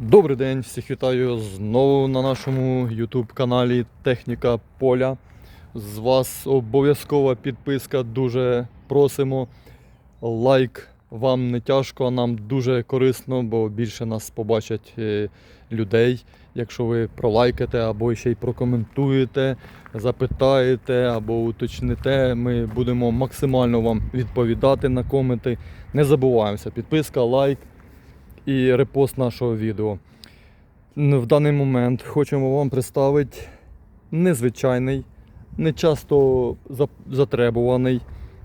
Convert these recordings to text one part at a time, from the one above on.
Добрий день, всіх вітаю знову на нашому YouTube каналі Техніка Поля. З вас обов'язкова підписка, дуже просимо. Лайк вам не тяжко, а нам дуже корисно, бо більше нас побачать е, людей. Якщо ви пролайкаєте або ще й прокоментуєте, запитаєте або уточните, ми будемо максимально вам відповідати на коменти. Не забуваємося, підписка, лайк і репост нашого відео. В даний момент хочемо вам представити незвичайний, не часто затребуваний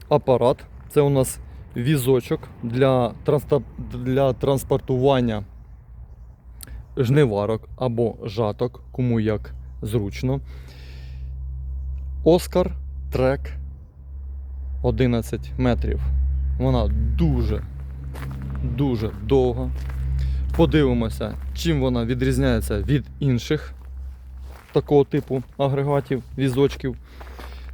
апарат. Це у нас візочок для, для транспортування жниварок або жаток, кому як зручно. Оскар Трек 11 метрів. Вона дуже дуже довга. Подивимося, чим вона відрізняється від інших такого типу агрегатів, візочків.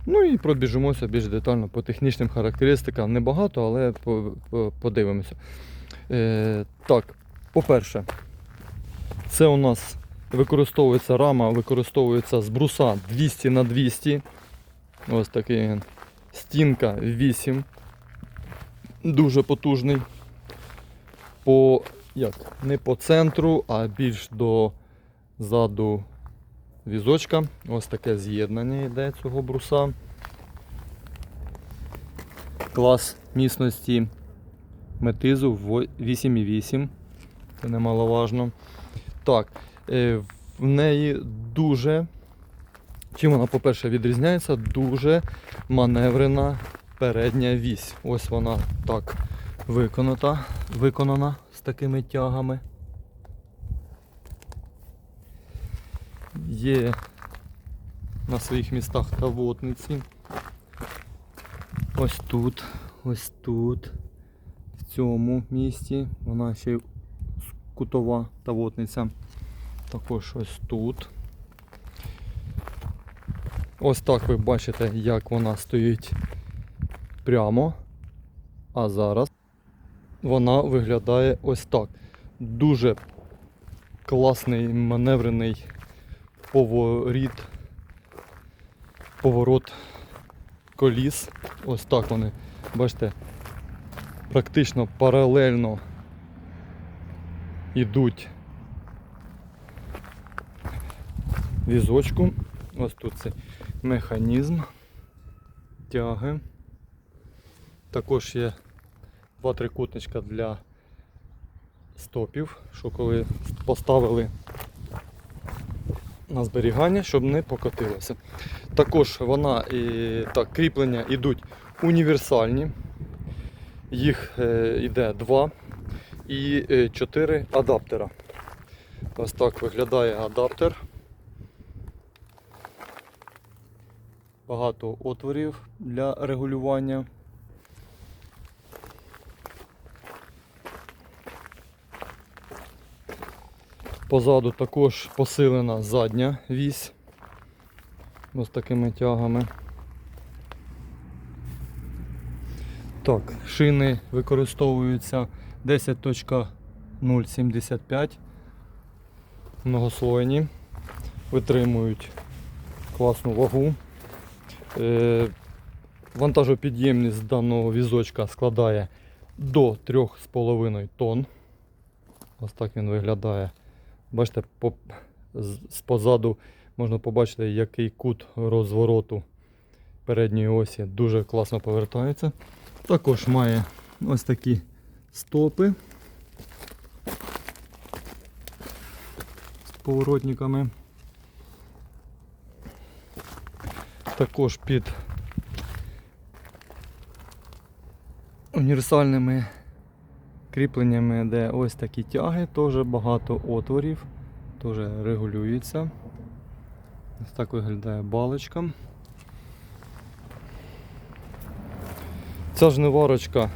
Ну і пробіжимося більш детально по технічним характеристикам. Небагато, але по- по- подивимося. Е, так, по-перше, це у нас використовується рама, використовується з бруса 200 на 200. Ось такий. Стінка 8. Дуже потужний по як, не по центру, а більш до заду візочка. Ось таке з'єднання йде цього бруса. Клас міцності метизу 8,8. Це немаловажно. Так, е, в неї дуже. Чим вона, по-перше, відрізняється? Дуже маневрена передня вісь. Ось вона так виконана, виконана з такими тягами. Є на своїх містах тавотниці. Ось тут, ось тут, в цьому місці. Вона ще й кутова тавотниця. Також ось тут. Ось так ви бачите, як вона стоїть прямо. А зараз вона виглядає ось так. Дуже класний маневрений поворіт, поворот коліс. Ось так вони, бачите, практично паралельно йдуть візочку. Ось тут цей механізм тяги. Також є два трикутничка для стопів, що коли поставили на зберігання, щоб не покотилося. Також вона і так, кріплення йдуть універсальні. Їх е, йде два і е, чотири адаптера. Ось так виглядає адаптер. Багато отворів для регулювання. Позаду також посилена задня вісь ось такими тягами. Так, шини використовуються 10.075 многослойні, витримують класну вагу. Е, Вантажопідємність даного візочка складає до 3,5 тонн. Ось так він виглядає. Бачите, по, з- позаду можна побачити, який кут розвороту передньої осі дуже класно повертається. Також має ось такі стопи з поворотниками. Також під універсальними кріпленнями, де ось такі тяги, теж багато отворів, теж регулюється. Ось так виглядає балочка. Ця жниварочка.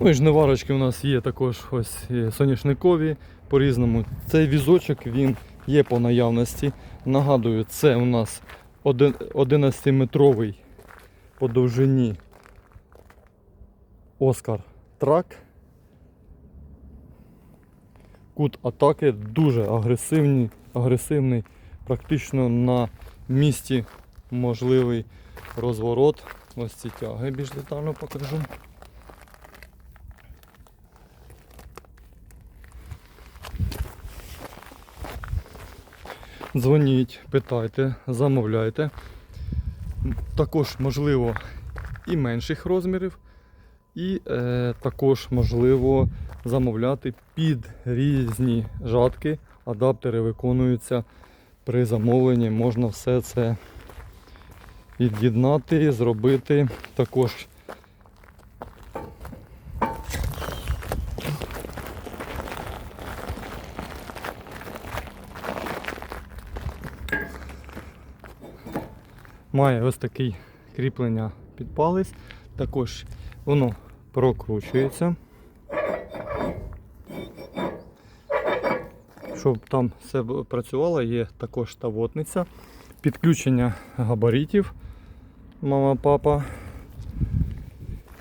Ну і жниварочки у нас є також ось соняшникові по-різному. Цей візочок він є по наявності. Нагадую, це у нас 11-метровий по довжині Оскар Трак. кут атаки дуже агресивний, агресивний, практично на місці можливий розворот. Ось ці тяги більш детально покажу. Дзвоніть, питайте, замовляйте. Також можливо і менших розмірів, і е, також можливо замовляти під різні жатки. Адаптери виконуються при замовленні. Можна все це від'єднати, зробити. Також має ось такий кріплення під палець. Також воно прокручується. Щоб там все працювало, є також тавотниця, підключення габаритів мама, папа.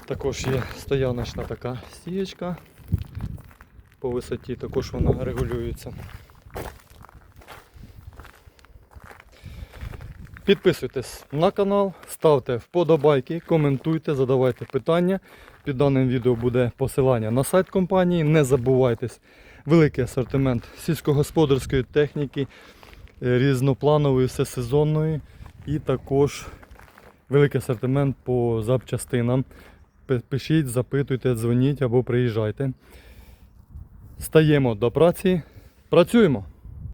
Також є стояночна така стієчка. По висоті також вона регулюється. Підписуйтесь на канал, ставте вподобайки, коментуйте, задавайте питання. Під даним відео буде посилання на сайт компанії. Не забувайтесь, великий асортимент сільськогосподарської техніки, е, різнопланової, всесезонної і також великий асортимент по запчастинам. Пишіть, запитуйте, дзвоніть або приїжджайте. Стаємо до праці. Працюємо!